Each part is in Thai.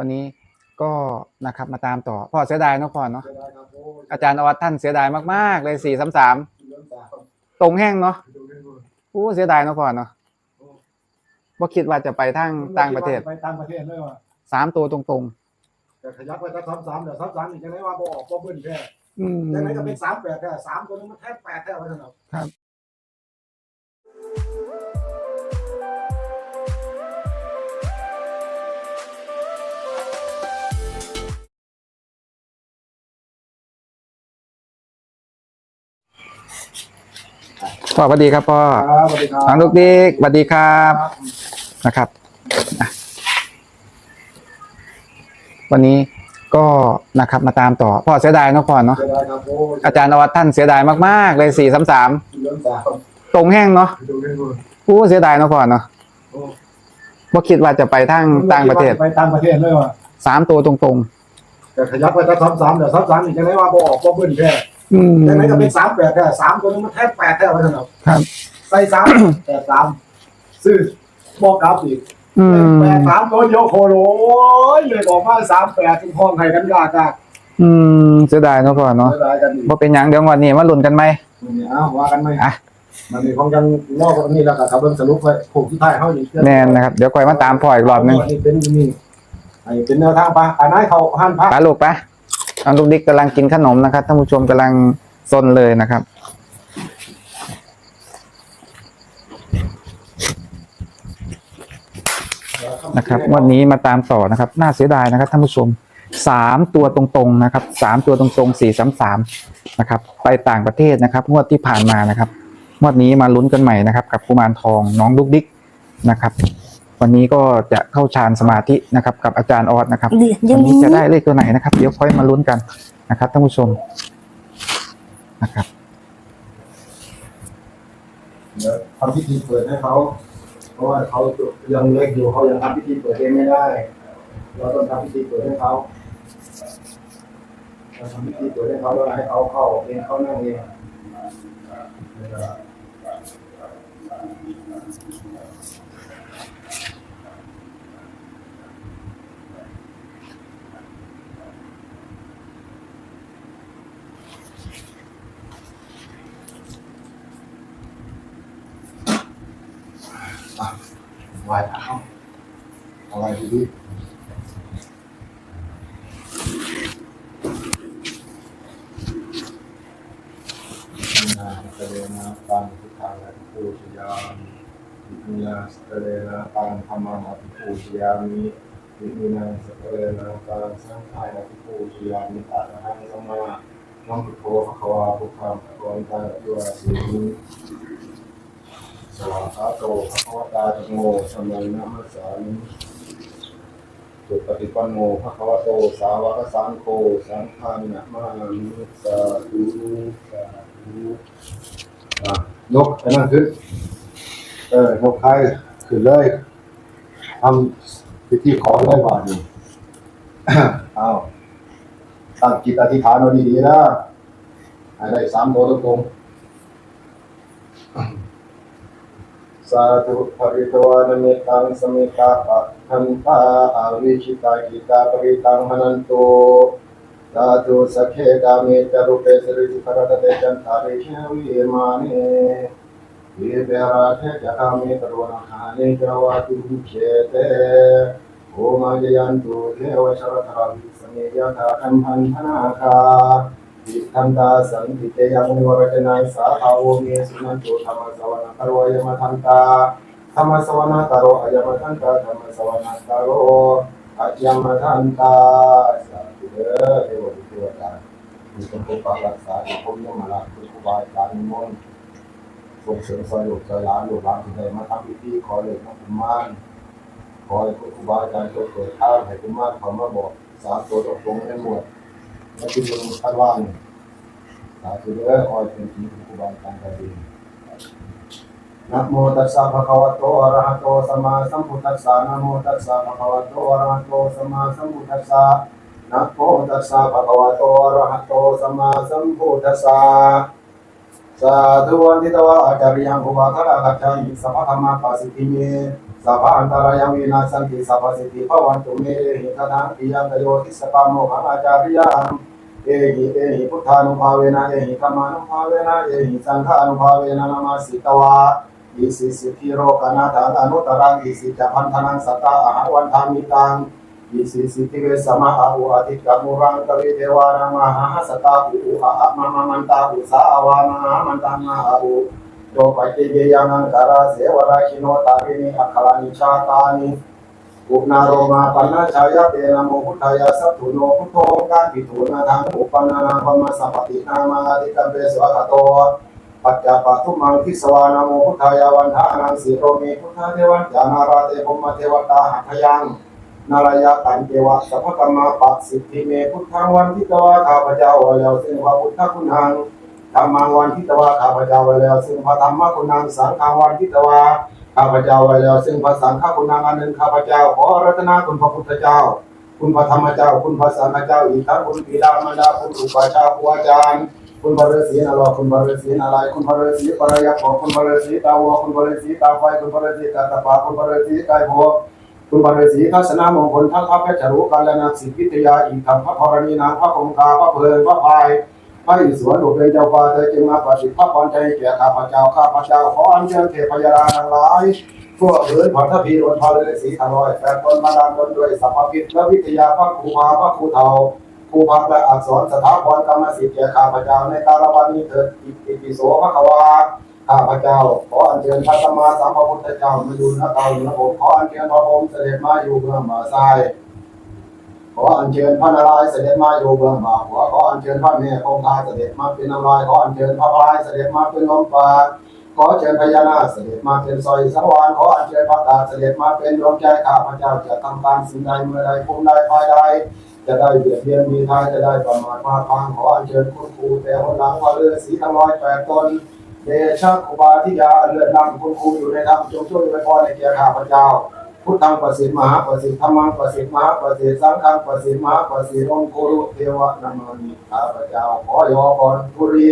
วันนี้ก็นะครับมาตามต่อพ่อเสียดายเนาะพ่อเนาะเสียดายครับโอ้ยอาจารย์อวัตท่านเสียดายมากๆเลยสี่สามสามเรื่องสาวตรงแห้งเนาะดูเรื่องนู้นอู้เสียดายเนาะพ่อเนาะว่าคิดว่าจะไปทางต่างประเทศไปต่างประเทศเลยว่ะสามตัวตรงแต่ขยับไปถ้าสามสามเดี๋ยวสามสามอีกจังไรว่าบ่ออกบ่เบิ้ลแค่ๆ อืมจังไรก็เป็นสามแปดแค่สามตัวนึงมันแทบแปดแท้ไว้สำหรับครับ พ่อสวัสดีครับพ่อครับสวัสดีครับทางลูกดิกสวัสดีครับนะครับอะวันนี้ก็นะครับมาตามต่อพ่อเสียดายเนาะพ่อเนาะเสียดายครับโอ้ยอาจารย์อวัตท่านเสียดายมากๆเลยสี่สามสามเรื่องสาวตรงแห้งเนาะดูเรื่องนู้นอู้เสียดายเนาะพ่อเนาะโอ้ว่าคิดว่าจะไปทางต่างประเทศไปต่างประเทศเลยว่ะสามตัวตรงแต่ขยับไปถ้าสามสามเดี๋ยวสามสามอีกจังไรว่าบ่ออกบ่เบิ้ลแค่ๆ อืมจังไรก็เป็นสามแปดแค่สามตัวนึงมันแทบแปดแท้ไว้สำหรับครับ ใส่สามแปดสามซื้อบอกกราฟอีกอืมแปดสามตัวโยโคโลยเลยออกมาสามแปดถึงห้องไทยกันยากอะอืมเสียดายเนาะพ่อเนาะเสียดายกันอีกว่าเป็นหยังเดี๋ยววันนี้มาลุ้นกันไหมนี่เอาว่ากันไหมอะ มันมีของกันนอกจากนี้แล้วก็ทำเบิ่งสรุปไว้ผูกที่ท้ายเฮาอีกแน่นนะครับ เดี๋ยวคอยมาตามพ่ออีกรอบหนึงนี่เป็นนี่ไอ้เป็นแนวทางไปอันนั้นเขาหันพระไปลูกไปเอาลูกดิกกำลังกินขนมนะครับท่านผู้ชมกำลังซนเลยนะครับนะครับวันนี้มาตามต่อนะครับ น่าเสียดายนะครับท่านผู้ชมสามตัวตรงๆนะครับสามตัวตรงๆสี่สามสามนะครับ ไปต่างประเทศนะครับ งวดที่ผ่านมานะครับงวดนี้มาลุ้นกันใหม่นะครับ กับกุมารทองน้องลูกดิ๊กนะครับ วันนี้ก็จะเข้าฌานสมาธินะครับ กับอาจารย์ออสนะครับเหรียญอวัย่านงนี้นี้จะได้เลขตัวไหนนะครับ เดี๋ยวค่อยมาลุ้นกันนะครับท่านผู้ชมนะครับเดี๋ยวทำพิธีเปิดให้เขาเพราะว่าเขายังเล็กอยู่เขายังทำพิธีเปิดเองไม่ได้ เราต้องทำพิธีเปิดให้เขาเราทำพิธีเปิดให้เขาแล้วให้เขาเข้าเองเขานั่งเอง ไหว้พระเขาอาไว้ดีๆนาสเตเลนะปังพุทธังอภิปูชยามิอิมินาสเตเลนะปังธรรมังอภิปูชยามิอิมินาสเตเลนะปังสังฆังอภิปูชยามิอะระหังสัมมาสัมพุทโธภะคะวาพุทธังภะคะวันตังอะภิวาสี สวากขาโตภะคะวตาธัมโมสมมานะมัสสามิสุปฏิปันโนภะคะวะโต สาวกสังโฆ สังฆานะมามิสาธุสาธุอะยกไปนั่งขึ้น เออยกใครขึ้นเลยทำพิธีขอเลยบาทนี่เอาตั้งจิตอธิษฐานเอาดีๆนะให้ได้สามโมตรงๆ สาธุภริตวานเมตังสมิตาปะทันตาอาวิชิิทันตาสักามิจารุเปสริสุขรตเตจันทาริเชวิมานิเวาเทจะกามิตรวาคานิจวาตุเชเตโอมาจยันตุเทวชรทาวิสเมยตาคันพันธนาคาทิทันตาสันติเตยังนิวรจนัยสาภาโวเมสุนันตุธรรมสวนาคารยมทันตาธรรมสวนาคารอยมทันตาธรรมสวนาคารอายมทันตาสาธุเด้อเทวดาเทวดามีคนปกปักรักษาที่ผมยมมาละคือครูบาอาจารย์นิมนต์ส่งเสริมสอยลูกสอยหลานลูกหลานที่ได้มาทำพิธีขอเลยนะคุณมานขอให้ครูบาอาจารย์เปิดทางให้คุณมานเขามาบอกสามตัวตรงๆให้หมด และที่ยังคาดว่าเนี่ยสาธุเด้อออยเป็นที่ครูบาอาจารย์ก็ดีนะโมตัสสะภะคะวะโตอะระหะโตสัมมาสัมพุทธัสสะนะโมตัสสะภะคะวะโตอะระหะโตสัมมาสัมพุทธัสสะนะโมตัสสะภะคะวะโตอะระหะโตสัมมาสัมพุทธัสสะสาธุวันทิตวะอาจาริยังอุบาทะกัจจามิสัพพธรรมาปัสสิทธิเมสัพพอันตรายังวินาศสันติสัพพสิทธิภวันตุเมหิตทังปิยังตโยทิสปาโมหังอาจาริยัง เอหิเอหิพุทธานุภาเวนะเอหิธรรมานุภาเวนะเอหิสังฆานุภาเวนะนามาสิตวะอิสิสิทิโรกนาถาอนุตรังอิสิจพันธนังสัตตาอาหวันทามิตังอิสิสิติเวสมะอาอุอาทิกามุรังกวิเทวานังมหาสตาอุอุอาอะมะมะมันตาอุสาอาวานะมันตังมาอาอุโตปัจเจยังังคาราเสวราชิโนตารินิอัคคลานิชาตานิ อุปนารมาปันนาชายะเตนะโมพุทธายาสัพถุโนพุทโธการปิถุนาทางอุปนานาพมาสัพตินามาอธิกัมเบสวะคโตปัจจปะทุมังคิสวานาโมพุทธายาวันทานังสีโรเมพุทธาเทวันจานาราเตภมเทวตาหัทยังนารายะตันเจวะสัพพกรรมาปะสิทธิเมพุทธังวันทิตวาข้าพเจ้าว้แล้วซึ่งพระพุทธคุณังธรรมังวันทิตวาข้าพเจ้าว้แล้วซึ่งพระธรรมคุณังสังฆังวันทิตวา ข้าพเจ้าไว้แล้ว ซึ่งพระสังฆคุณังอันหนึ่งข้าพเจ้าขอรัตนาคุณพระพุทธเจ้า คุณพระธรรมเจ้า คุณพระสังฆเจ้า อีกทั้งคุณบิดามารดาคุณอุปชฌาย์ครูอาจารย์คุณพระฤาษีนรกคุณพระฤาษีนารายคุณพระฤาษีปรยักษ์คุณพระฤาษีตาวัวคุณพระฤาษีตาไฟคุณพระฤาษีกัตตปาคุณพระฤาษีกายโพคุณบารสีทัศนมงคลทั้งพระเพชรรู้กาลนาสิทธิวิทยาอีกทั้งพระธรณีนางพระคงคาพระเพลินพระพาย พระอิศวรหลวงเป็นเจ้าฟ้าเธอจึงมาประสิทธิ์พระพรใจแก่ข้าพเจ้าข้าพเจ้าขออัญเชิญเทพยาราทั้งหลายทั่วพื้นผัทภีรนพาเลสีทั้งร้อยแปดตนมาดามตนด้วยสัพพิษและวิทยาพระครูพาพระครูเทาครูพักและอักษรสถาพรกรรมสิทธิ์แก่ข้าพเจ้าในการวันนี้เถิดอิติปิโสพระควาข้าพเจ้า ขออัญเชิญพระสัมมาสัมพุทธเจ้ามาอยู่ณเตาอยู่ณผมขออัญเชิญพระพรหมเสด็จมาอยู่เบื้องบ่าซ้าย ขออัญเชิญพระนารายณ์เสด็จมาอยู่เบื้องบ่าขวขออัญเชิญพระแม่คงคาเสด็จมาเป็นน้ำลายขออัญเชิญพระพายเสด็จมาเป็นลมปราณขอเชิญพญานาคเสด็จมาเป็นซอยสังวานขออัญเชิญพระกาศเสด็จมาเป็นดวงใจข้าพเจ้าจะทำการสิ่งใดเมื่อใดภูมิใดภายใดจะได้เบียดเบียนมีทายจะได้ประมาทมาทางขออัญเชิญคุณครูแต่หนหลังว่าเรือสีทั้งร้อยแปดตนเดชะคุบาทิยาเลือดนำคุณครูอยู่ในธรรมจงช่วยไว้พรในแก่ข้าพเจ้า พุทธังประสิทธิ์มหาประสิทธิ์ธรรมังประสิทธิ์มหาประสิทธิ์สังฆังประสิทธิ์มหาประสิทธิ์องคุรุเทวะนามานิข้าพเจ้าขอยอพรทุรี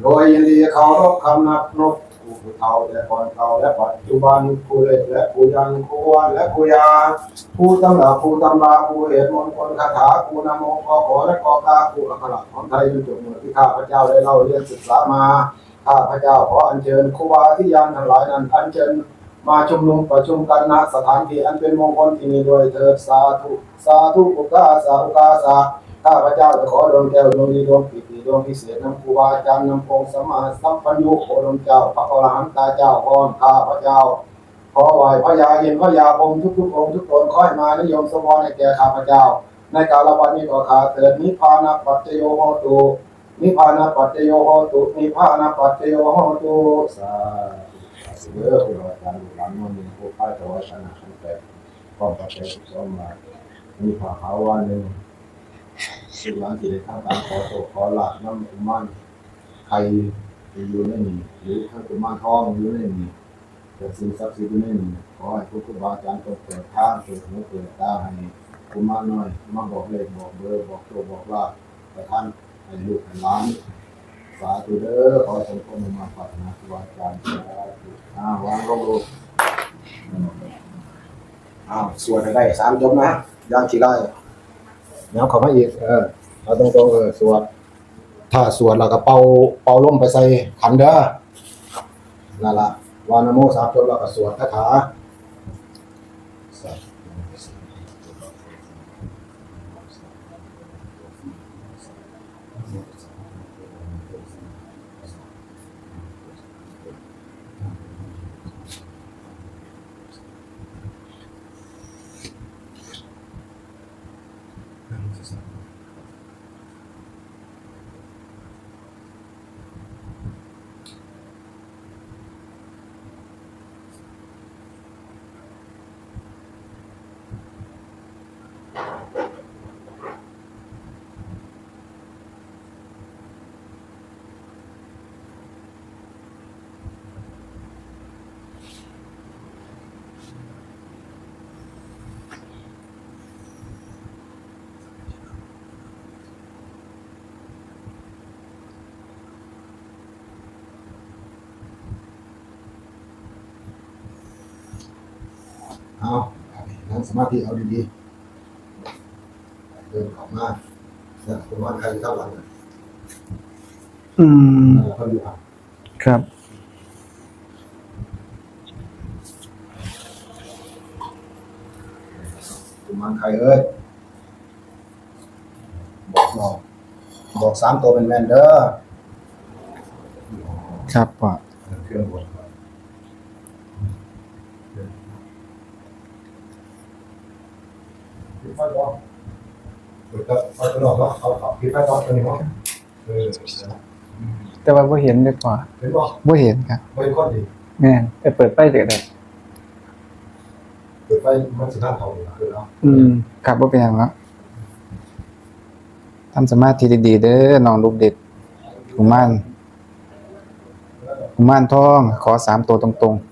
โดยยินดีเคารพคำนับนกผู้เฒ่าและก่อนเฒ่าและปัจจุบันผู้เล็กและผู้ยังผู้อ้วนและผู้ยาผู้ตำราผู้ตำราผู้เหตุมงคลคาถาผู้นำองค์กขอและกอกาผู้อักขระของไทยจนจบหมดที่ข้าพเจ้าได้เล่าเรียนศึกษามาข้าพเจ้าขออัญเชิญครูบาที่ยานทั้งหลายนั้นอัญเชิญ มาชุมนุมประชุมกันณสถานที่อันเป็นมงคลที่นี้โดยเถิดสาธุสาธุอุกาสาอุกาสาข้าพระเจ้าจะขอดวงแก้วดวงดีดวงปิติดวงพิเศษนำครูบาอาจารย์นำองค์สมาสัมปัญญูโอดวงเจ้าพระอรหันตาเจ้าพรข้าพระเจ้าขอไหวพระยาเย็นพระยาพรหมทุกองทุกตนขอให้มานิยมสมพรในแก่ข้าพเจ้า ในกาลวันนี้ก็ขาเถิดนิพพานะปัจจโยโหตุนิพพานาปัจจโยโหตุนิพพานาปัจจโยโหตุสา ธุเด้อคุณอาจารย์หลังมันมีผู้พ่ายแต่าชนะขันแต่ความปัจจัยสุขสมมามีผ่าขาววันหนึ่งสิบล้านที่ได้ทำการขอโตขอหลักน้ำอุมันใครอยู่ในนี้หรือถ้ากุมารทองอยู่ในนี้แต่สิ่งศักดิ์สิทธิ์อยู่ในนี้ขอให้ผู้ครูบาอาจารย์เปิดทางเปิดหูเปิดตาให้กุมารน้อย มาบอกเลขบอกเบอร์บอกโชคบอกลาประท่านให้ลูกให้ล้าน สาธุเด้อขอสมพงษ์มาปัตนาครูอาจารย์สาธุอ้าววางลงลูอ้าวสวดให้ได้สามจบนะย่างทีไรเดี๋ยวเขามาอีกเออเอาตรงๆเออสวด ถ้าสวดแล้วก็เป่าเป่าลมไปใส่ขันเด้อนั่นละวานโมสามจบแล้วก็สวดคาถา งสมาธิเอาดีๆเดินเข้ามาเนี่ยคุณว่าใครเท่าหลังเนี่ยอืม เขาอยู่อะครับ คุณว่าใครเอ้ยบอกบอกบอกสามตัวเป็นแมนเด้อครับพ่อเครื่องบดปิด ไฟก่อนเปิดไฟตัวหลอกเนาะเอาเอาปิดไฟก่อนตัวนี้เนาะเออแต่ว่าบ่เห็นเลยพ่อเห็นบ่บ่เห็นครับไม่ค่อยดีแม่นไปเปิดไฟเด็กได้เปิดไฟมันสิหน้าเท่าเลยคือแล้วอืมครับบ่เป็นหยังแล้วทำสมาธิดีๆเด้อน้องลูกเด็กกุมารกุมารทอง ขอสามตัวตรงๆ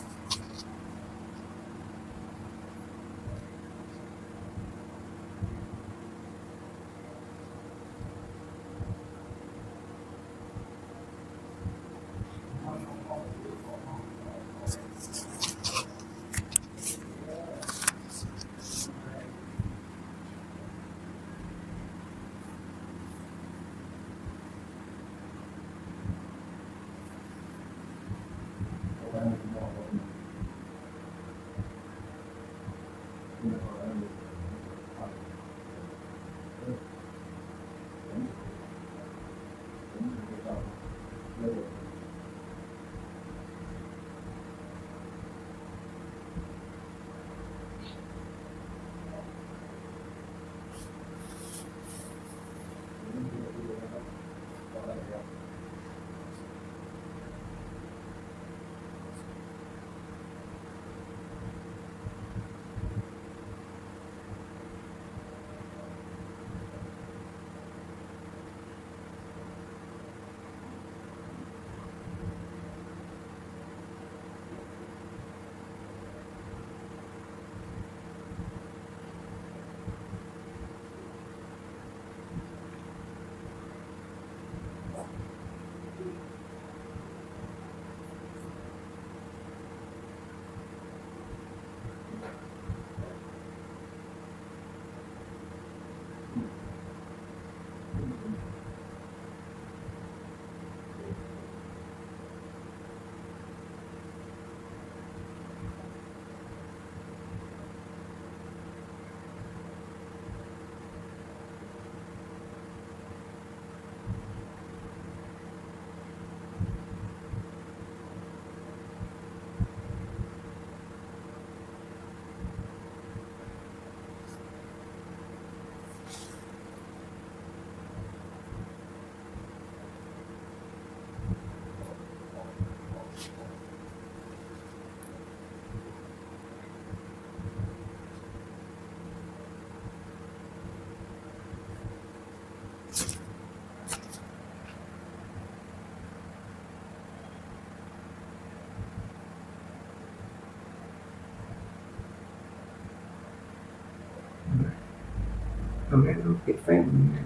เราไม่ต้องปิดไฟมันนะ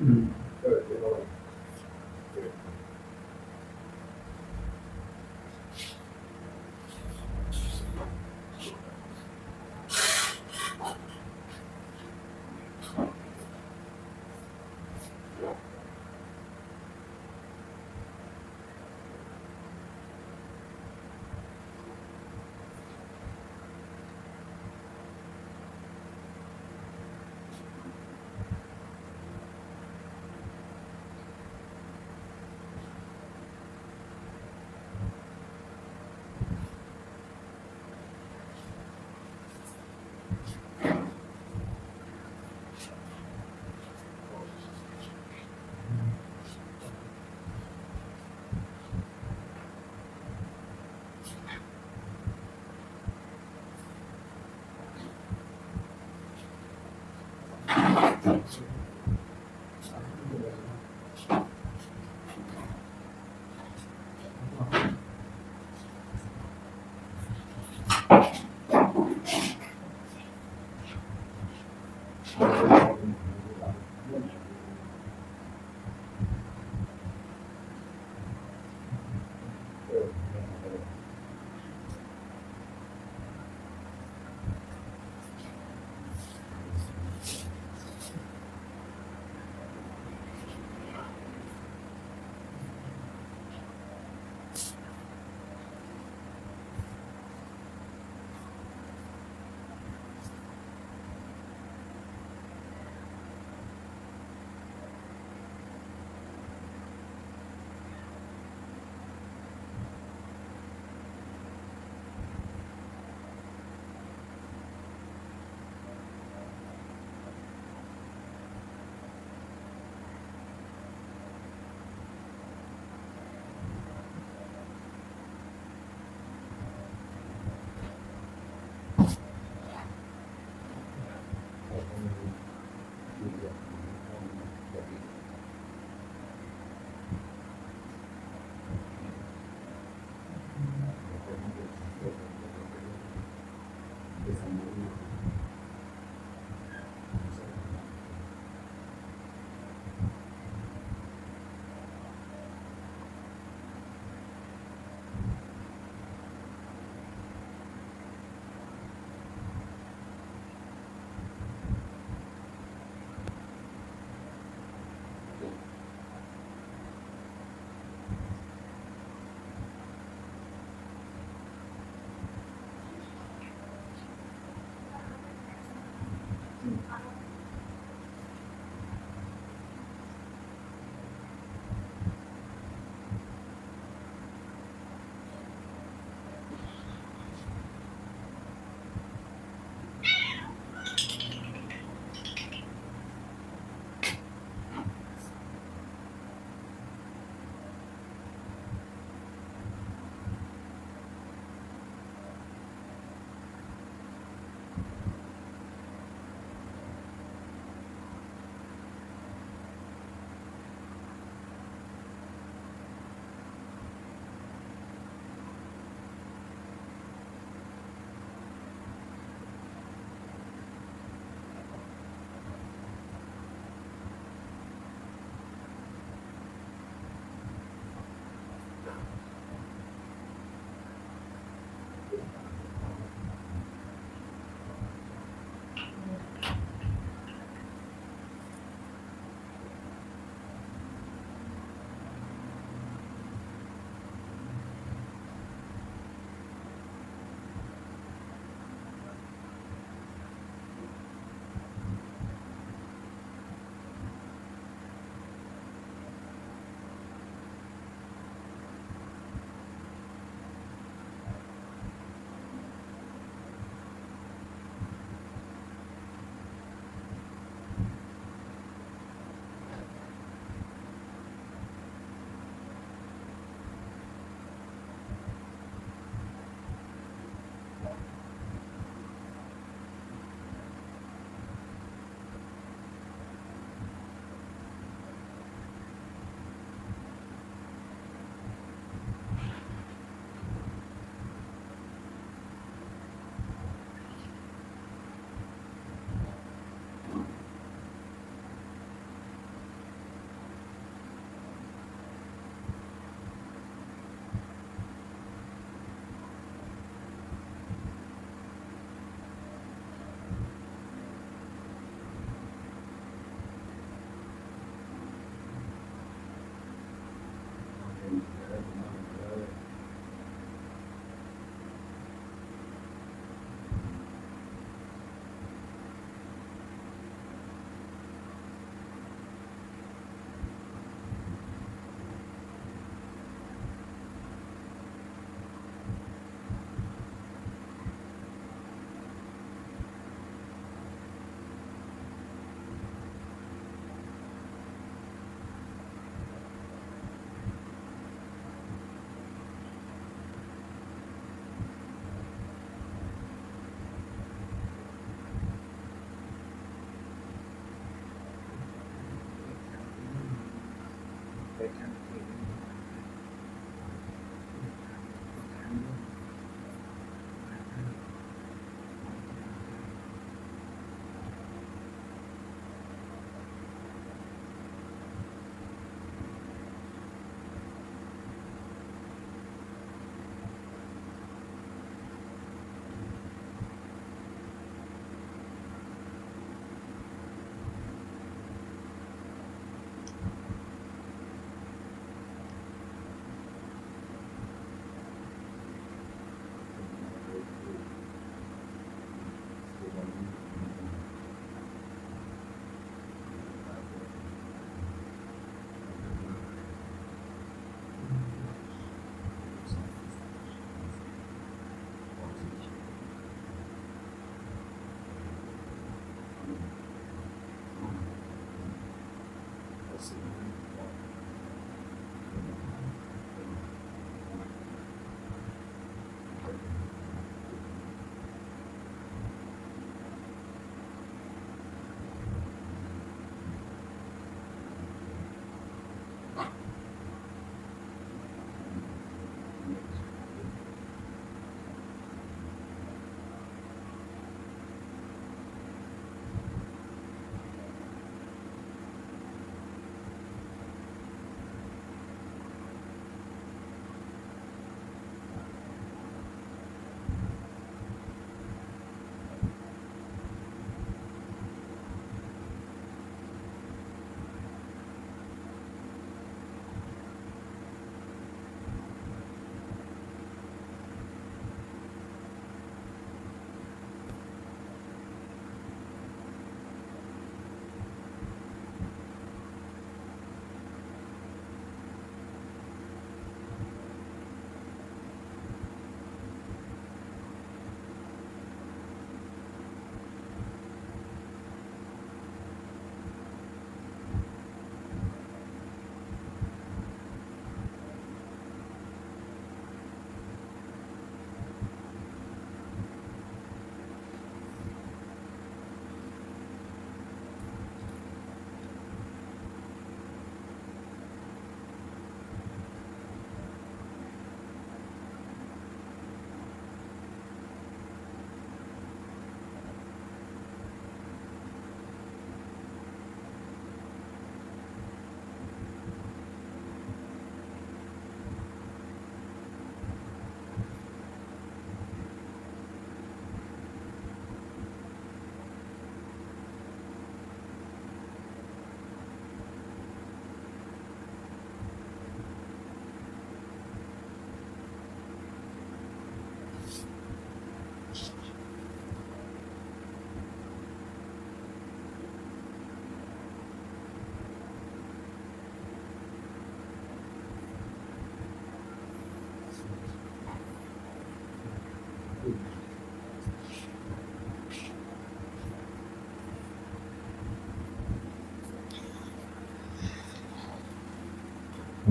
อืม เออเดี๋ยวเรา อ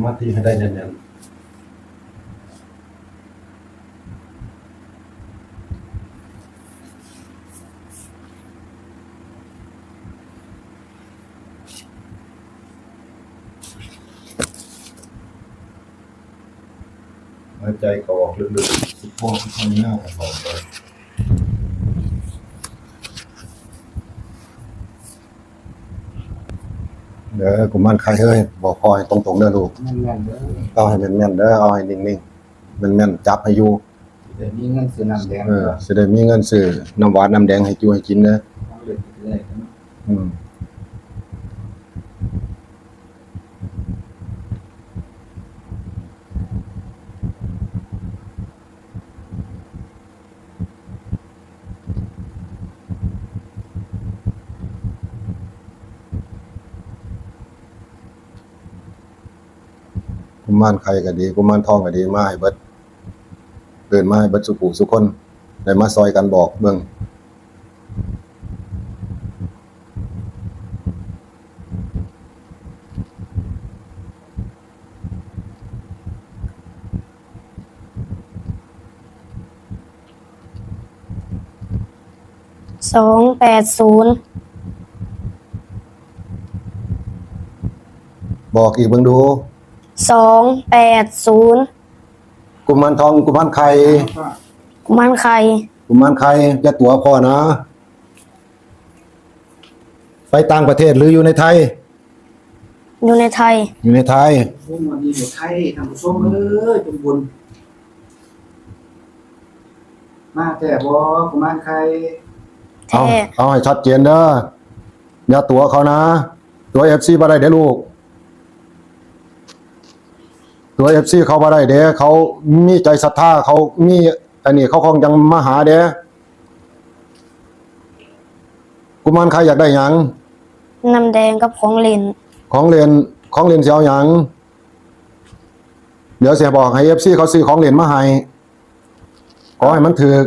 มาธิให้ได้แน่นๆหายใจเขาออกลึกๆสุดพวกข้างหน้าออกไปเด้ อกุมารใครเอ้ยบอกพ่อให้ตรงๆเด้อลูกแม่นแม่นๆเด้อเอาให้แม่นๆเด้อเอาให้นิ่งๆแม่นๆจับให้อยู่เดี๋ยวนี้เงินซื้อน้ำแดงเออสิได้มีเงินซื้อน้ำหวานน้ำแดงให้จูให้กินเด้อเอาเลยเลยกันอืม มารใครก็ดีกุมารทองก็ดีมาให้เบิดเดินมาให้เบิดสุขุสุคนได้มาซอยกันบอกเบิ่งสองแปดศูนย์บอกอีกเบิ่งดู สองแปดศูนย์กุมารทองกุมารไข่กุมารไข่กุมารไข่อย่าตัวพ่อนะ ไปต่างประเทศหรืออยู่ในไทย อยู่ในไทย อยู่ในไทยพวกมันมีอยู่ไทยทำผู้ชมเอ้ยเป็นบุญ มาแต่บ่กุมารใครเอาแท้ เอาให้ชัดเจนเด้ออย่าตัวเขานะ ตัวเอฟซีบ่ได้เด้อลูก ตัวเอฟซีเขาบ่ได้เด้เขามีใจศรัทธาเขามีอันนี้เขาคงยังมาหาเด้กุมารใครอยากได้หยังน้ำแดงกับของเล่นของเล่นของเล่นสิเอาหยังเดี๋ยวเสียบอกให้เอฟซีเขาซื้อของเล่นมาให้ขอให้มันถูก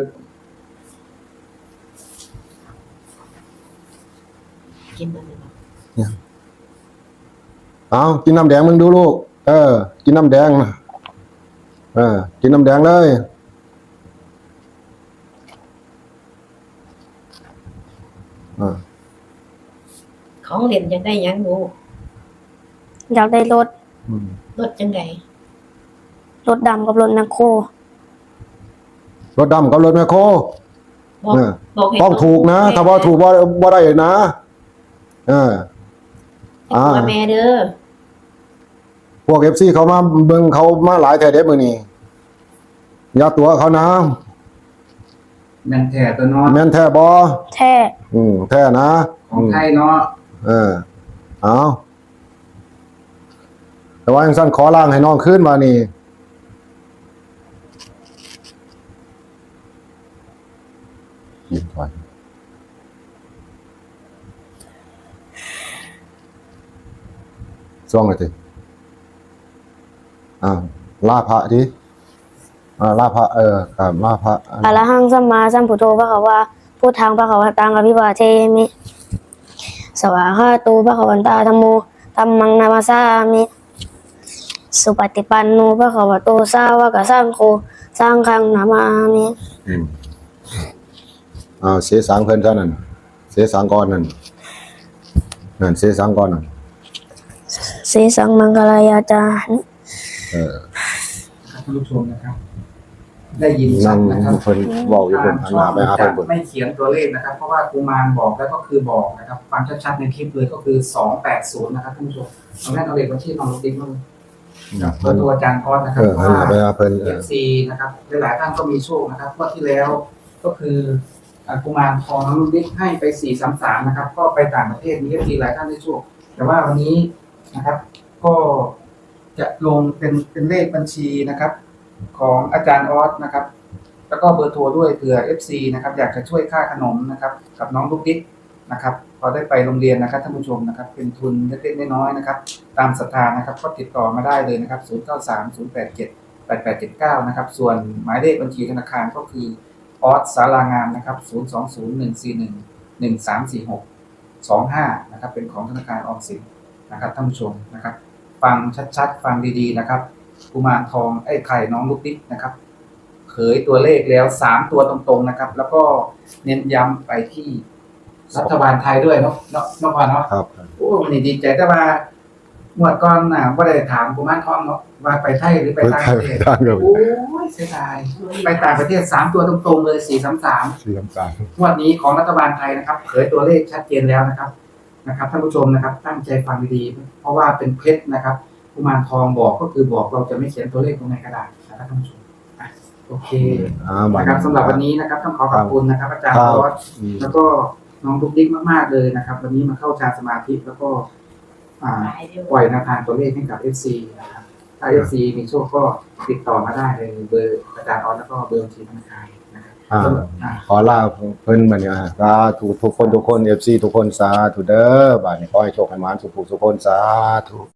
กินอะไรบ้างเอากินน้ำแดงมึงดูลูก เออ กินน้ำแดงนะเออกินน้ำแดงเลยอ่าของเล่นยังได้หยังหนูอยากได้รถอืมรถจังไดรถดำกับรถแมคโครรถดำกับรถแมคโครบอกเออบอกให้ต้องถูกนะ ถ้าว่าถูกว่าว่าได้นะ เออให้ตัวแม่เด้อ พวกเอฟซีเขามาเบิ่งเขามาหลายแถเด็บมือนี่อย่าตัวเขานะ แม่นแท้ตัวเนาะแม่นแท้บอแท้อืมแท้นะของไทยเนาะเออเอาแต่ว่าอย่างสั้นขอล่างให้น้องขึ้นมานี่หยิบก่อนซ่องเลยที อ่าล่าพระทีอ่าล่าพระเออครับล่าพระอันอะระหังสัมมาสัมพุทโธพระคะวาพูดทางพระคะวตังอภิวาเทมิ สวาคาโตูพระคะวันตาธรรมโมธรรมังนามาสามิสุปฏิปันโนพระคะวะโตสาวกสังโฆสร้างคังนามามิอืมอ่าเสียสังเพิ่นเท่านั้นเสียสังก่อนนั่นนั่นเสียสังก่อนนั่นสีสังมังคลายาจาร เออครับท่านผู้ชมนะครับ ได้ยินชันั่ดงนะครับเพิ่นเว้าอยู่เพิ่นหันหน้าไปหาจะเพิ่นเพิ่นไม่เขียนตัวเลขนะครับ เพราะว่ากุมารบอกแล้วก็คือบอกนะครับฟังชัดๆในคลิปเลยก็คือสองแปดศูนย์นะครับท่านผู้ชมตอนแรกเอาเลขบัญชีน้องลูกติ๊กมาเลยเบอร์ตัวอาจารย์ออสนะคเอรับอหันหน้าไปหาเพิ่นเอเออฟซีนะครับหลายๆท่านก็มีโชคนะครับงวดที่แล้วก็คืออ่ากุมารทองน้องลูกติ๊กให้ไปสี่สามสามนะครับ ก็ไปต่างประเทศมีเอฟซีหลายท่านได้โชค แต่ว่าวันนี้นะครับ ก็ จะลงเป็นเป็นเลขบัญชีนะครับ ของอาจารย์ออสนะครับ แล้วก็เบอร์โทรด้วยเผื่อ FC นะครับ อยากจะช่วยค่าขนมนะครับ กับน้องลูกดิ๊กนะครับพอได้ไปโรงเรียนนะครับท่านผู้ชมนะครับ เป็นทุนเล็กๆน้อยๆนะครับ ตามศรัทธานะครับ ก็ติดต่อมาได้เลยนะครับ 0 9 3 0 8 7 8 8 7 9 นะครับ ส่วนหมายเลขบัญชีธนาคารก็คือออสสารางามนะครับ 0 2 0 1 4 1 1 3 4 6 2 5 นะครับ เป็นของธนาคารออมสินนะครับท่านผู้ชมนะครับ ฟังชัดๆ ฟังดีๆนะครับกุมารทองไอ้ไข่น้องลูกดิ๊กนะครับเผยตัวเลขแล้วสามตัวตรงๆนะครับ แล้วก็เน้นย้ำไปที่รัฐบาลไทยด้วยเนาะเนาะเนาะพ่อเนาะครับโอ้มันนี่ดีใจแต่ว่าหมวดก่อนน่ะว่าได้ถามกุมารทองเนาะว่าไปไทยหรือไปต่างประเทศไปต่างประเทศโอ้ยเสียดายไปต่างประเทศสามตัวตรงๆเลยสี่สามสามสีน้ำตาลงวดนี้ของรัฐบาลไทยนะครับเผยตัวเลขชัดเจนแล้วนะครับ นะครับท่านผู้ชมนะครับ ตั้งใจฟังดีๆเพราะว่าเป็นเพชรนะครับกุมารทองบอกก็คือบอกเราจะไม่เขียนตัวเลขลงในกระดาษนะครับท่านผู้ชมอะโอเคอ่าบัดนะครับสำหรับวันนี้นะครับต้องขอขอบคุณนะครับ อาจารย์ครับรอดอืมแล้วก็น้องดุ๊กดิ๊กมากๆเลยนะครับ วันนี้มาเข้าฌานสมาธิแล้วก็อ่าตายเดียวปล่อยแนวทางตัวเลขให้กับ FC นะครับถ้า FC มีโชคก็ติดต่อมาได้เลยเบอร์อาจารย์ออสแล้วก็เบอร์บัญชีธนาคารนะครับ อ่าขอลาเพิ่นมาเนี่ยสาธุทุกคนทุกคนเอฟซีทุกคนสาธุเด้อบัดนี้ขอให้โชคให้หมานสุขสุขคนสาธุ